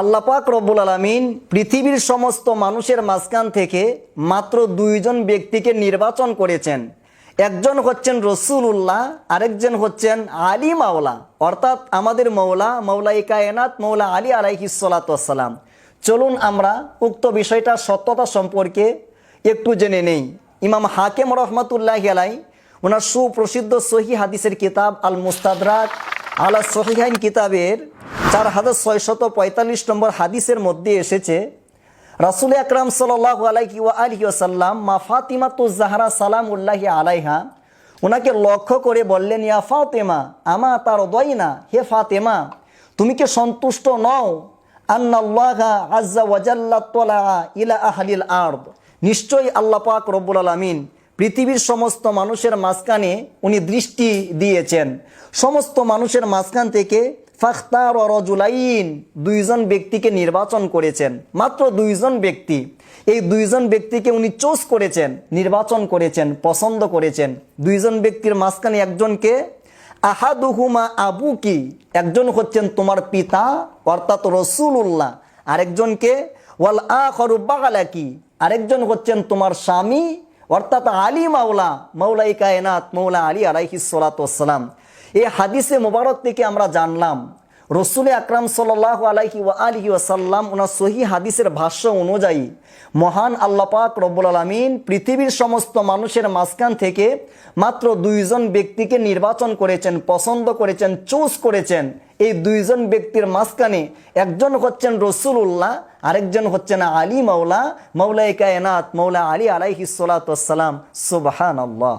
আল্লাপাক রব্বুল আলমিন পৃথিবীর সমস্ত মানুষের মাঝখান থেকে মাত্র দুইজন ব্যক্তিকে নির্বাচন করেছেন। একজন হচ্ছেন রসুল্লাহ আরেকজন হচ্ছেন আলী মাওলা, অর্থাৎ আমাদের মৌলা মৌলাই কায়নাত মৌলা আলী আলাইহিসালাতাম চলুন আমরা উক্ত বিষয়টা সত্যতা সম্পর্কে একটু জেনে নেই। ইমাম হাকেম রহমতুল্লাহ আলাই ওনার সুপ্রসিদ্ধ সহি হাদিসের কিতাব আল মুস্তাদরাক আলা সহিহাইন কিতাবের চার হাজার ছয়শত পঁয়তাল্লিশ নম্বর হাদিসের মধ্যে এসেছে, রাসুল আকরাম সাল্লাহ আলাইকি ওয়া আলহি ওসাল্লাম মা ফাতিমা তু জাহারা সালাম উল্লাহি আলাইহা ওনাকে লক্ষ্য করে বললেন, ইয়া ফাতেমা, আমা তার দয়না হে ফাতেমা, তুমি কি সন্তুষ্ট নও? আন্নাল্লাহা আজ্জা ওয়াজাল্লা তোলা ইলা আহলিল আর্দ নিশ্চয়ই আল্লাহ পাক রব্বুল আলমিন পৃথিবীর সমস্ত মানুষের মাঝখানে উনি দৃষ্টি দিয়েছেন। সমস্ত মানুষের মাঝখান থেকে ফাখতার রজুলাইন, দুইজন ব্যক্তিকে নির্বাচন করেছেন। মাত্র দুইজন ব্যক্তি। এই দুইজন ব্যক্তিকে উনি চোজ করেছেন, নির্বাচন করেছেন, পছন্দ করেছেন। দুইজন ব্যক্তির মাঝখানে একজনকে আহাদুহুমা আবু কি একজন হচ্ছেন তোমার পিতা, অর্থাৎ রসুল্লাহ আরেকজনকে ওয়াল আখরু বাগালাকি, আরেকজন হচ্ছেন তোমার স্বামী, অর্থাৎ আলী মাওলা মৌলাই কায়নাত মৌলা আলী আলাইহিসালাম এই হাদিসে মোবারক থেকে আমরা জানলাম রসুল আকরাম সাল্লাহ আলাইহি ওয়া আলহি ওয়াসাল্লাম ওনার সহি হাদিসের ভাষ্য অনুযায়ী, মহান আল্লাপাক রব্বুল আলমিন পৃথিবীর সমস্ত মানুষের মাঝখান থেকে মাত্র দুইজন ব্যক্তিকে নির্বাচন করেছেন, পছন্দ করেছেন চুজ করেছেন। এই দুইজন ব্যক্তির মাঝখানে একজন হচ্ছেন রসুল্লাহ আরেকজন হচ্ছেন আলী মাওলা মৌলাই কায়নাত মৌলা আলী আলাইহিসালাম সুবাহান আল্লাহ